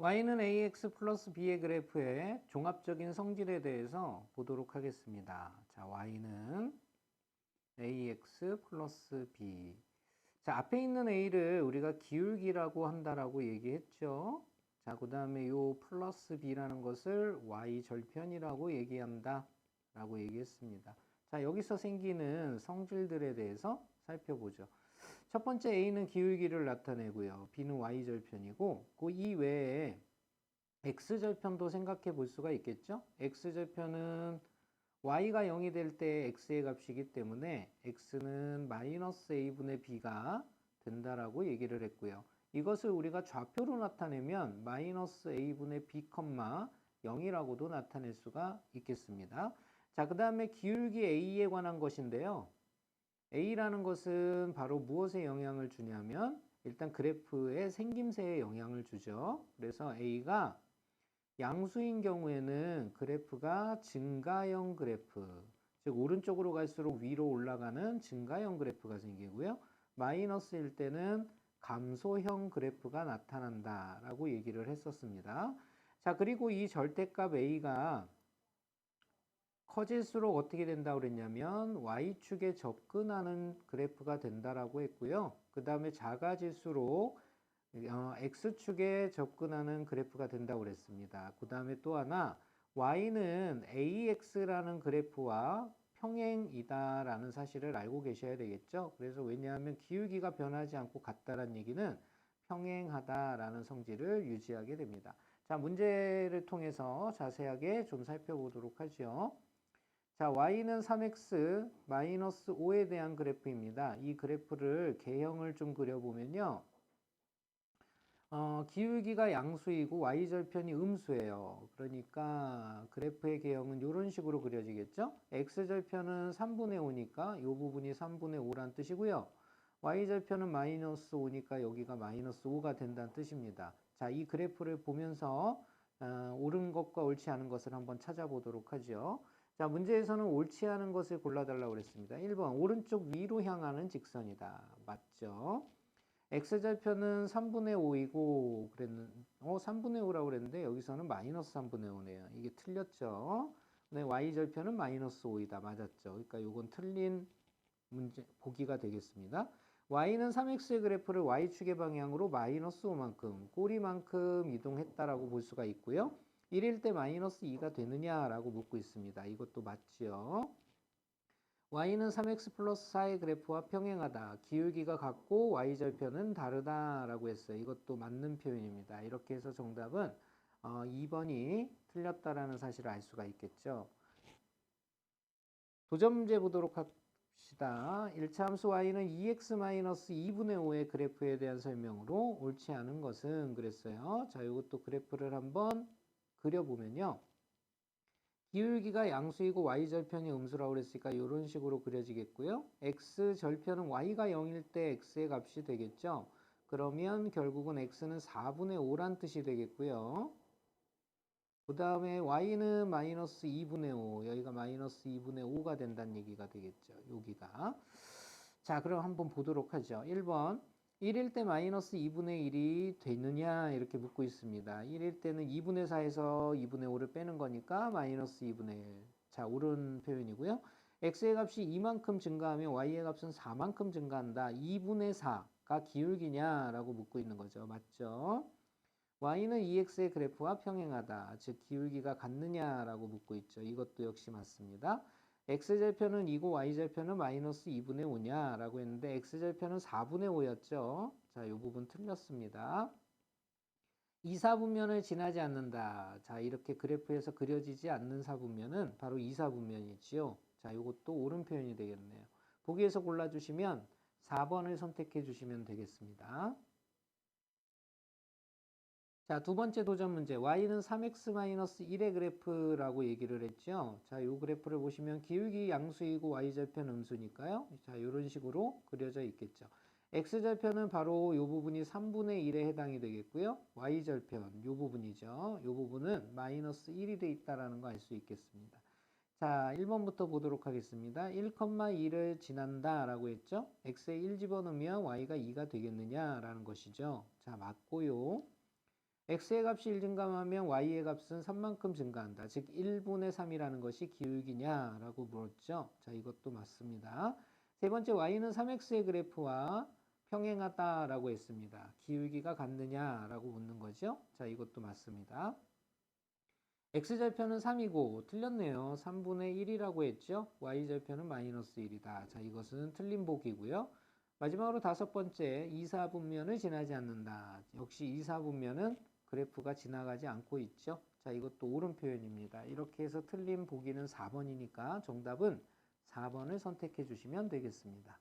y는 ax 플러스 b의 그래프의 종합적인 성질에 대해서 보도록 하겠습니다. 자, y는 ax 플러스 b. 자, 앞에 있는 a를 우리가 기울기라고 한다라고 얘기했죠. 자, 그 다음에 요 플러스 b라는 것을 y 절편이라고 얘기한다 라고 얘기했습니다. 자, 여기서 생기는 성질들에 대해서 살펴보죠. 첫 번째 A는 기울기를 나타내고요. B는 Y절편이고 그 이외에 X절편도 생각해 볼 수가 있겠죠. X절편은 Y가 0이 될 때 X의 값이기 때문에 X는 마이너스 A분의 B가 된다라고 얘기를 했고요. 이것을 우리가 좌표로 나타내면 마이너스 A분의 B, 0이라고도 나타낼 수가 있겠습니다. 자, 그 다음에 기울기 A에 관한 것인데요. A라는 것은 바로 무엇에 영향을 주냐면 일단 그래프의 생김새에 영향을 주죠. 그래서 A가 양수인 경우에는 그래프가 증가형 그래프, 즉 오른쪽으로 갈수록 위로 올라가는 증가형 그래프가 생기고요. 마이너스일 때는 감소형 그래프가 나타난다라고 얘기를 했었습니다. 자, 그리고 이 절대값 A가 커질수록 어떻게 된다고 그랬냐면 y축에 접근하는 그래프가 된다라고 했고요. 그 다음에 작아질수록 어, x축에 접근하는 그래프가 된다고 그랬습니다. 그 다음에 또 하나 y는 ax라는 그래프와 평행이다라는 사실을 알고 계셔야 되겠죠. 그래서 왜냐하면 기울기가 변하지 않고 같다라는 얘기는 평행하다라는 성질을 유지하게 됩니다. 자, 문제를 통해서 자세하게 좀 살펴보도록 하죠. 자, y는 3x 마이너스 5에 대한 그래프입니다. 이 그래프를 개형을 좀 그려보면요. 어, 기울기가 양수이고 y절편이 음수예요. 그러니까 그래프의 개형은 이런 식으로 그려지겠죠? x절편은 3분의 5니까 이 부분이 3분의 5란 뜻이고요. y절편은 마이너스 5니까 여기가 마이너스 5가 된다는 뜻입니다. 자, 이 그래프를 보면서 어, 옳은 것과 옳지 않은 것을 한번 찾아보도록 하죠. 자, 문제에서는 옳지 않은 것을 골라달라고 그랬습니다. 1번, 오른쪽 위로 향하는 직선이다. 맞죠? x절편은 3분의 5이고, 그랬는, 어, 3분의 5라고 그랬는데, 여기서는 마이너스 3분의 5네요. 이게 틀렸죠? 네, y절편은 마이너스 5이다. 맞았죠? 그러니까 이건 틀린 문제, 보기가 되겠습니다. y는 3x의 그래프를 y축의 방향으로 마이너스 5만큼, 꼬리만큼 이동했다라고 볼 수가 있고요. 1일 때 마이너스 2가 되느냐라고 묻고 있습니다. 이것도 맞죠. y는 3x 플러스 4의 그래프와 평행하다. 기울기가 같고 y절편은 다르다라고 했어요. 이것도 맞는 표현입니다. 이렇게 해서 정답은 어, 2번이 틀렸다라는 사실을 알 수가 있겠죠. 도전 문제 보도록 합시다. 1차 함수 y는 2x-2분의 5의 그래프에 대한 설명으로 옳지 않은 것은 그랬어요. 자, 이것도 그래프를 한번 그려보면요. 기울기가 양수이고 y절편이 음수라고 그랬으니까 이런 식으로 그려지겠고요. x절편은 y가 0일 때 x의 값이 되겠죠. 그러면 결국은 x는 4분의 5란 뜻이 되겠고요. 그 다음에 y는 마이너스 2분의 5, 여기가 마이너스 2분의 5가 된다는 얘기가 되겠죠. 여기가. 자, 그럼 한번 보도록 하죠. 1번. 1일 때 마이너스 2분의 1이 되느냐 이렇게 묻고 있습니다. 1일 때는 2분의 4에서 2분의 5를 빼는 거니까 마이너스 2분의 1. 자, 옳은 표현이고요. x의 값이 이만큼 증가하면 y의 값은 4만큼 증가한다. 2분의 4가 기울기냐라고 묻고 있는 거죠. 맞죠? y는 2x의 그래프와 평행하다. 즉 기울기가 같느냐라고 묻고 있죠. 이것도 역시 맞습니다. X절편은 2고 y절편은 마이너스 2분의 5냐 라고 했는데 x절편은 4분의 5였죠. 자, 이 부분 틀렸습니다. 2, 4분면을 지나지 않는다. 자, 이렇게 그래프에서 그려지지 않는 사분면은 바로 2, 4분면이지요. 자, 이것도 옳은 표현이 되겠네요. 보기에서 골라주시면 4번을 선택해 주시면 되겠습니다. 자, 두 번째 도전 문제. y는 3x-1의 그래프라고 얘기를 했죠. 자, 이 그래프를 보시면 기울기 양수이고 y절편 음수니까요. 자, 이런 식으로 그려져 있겠죠. x절편은 바로 이 부분이 3분의 1에 해당이 되겠고요. y절편, 이 부분이죠. 이 부분은 마이너스 1이 돼 있다라는 거 알 수 있겠습니다. 자, 1번부터 보도록 하겠습니다. 1,2를 지난다 라고 했죠. x에 1 집어넣으면 y가 2가 되겠느냐라는 것이죠. 자, 맞고요. X의 값이 1 증가하면 y의 값은 3만큼 증가한다. 즉 1분의 3이라는 것이 기울기냐라고 물었죠. 자, 이것도 맞습니다. 세 번째 y는 3x의 그래프와 평행하다라고 했습니다. 기울기가 같느냐라고 묻는 거죠. 자, 이것도 맞습니다. x절편은 3이고 틀렸네요. 3분의 1이라고 했죠. y절편은 마이너스 1이다. 자, 이것은 틀린 보기고요. 마지막으로 다섯 번째, 2, 4분면을 지나지 않는다. 역시 2, 4분면은 그래프가 지나가지 않고 있죠. 자, 이것도 옳은 표현입니다. 이렇게 해서 틀린 보기는 4번이니까 정답은 4번을 선택해 주시면 되겠습니다.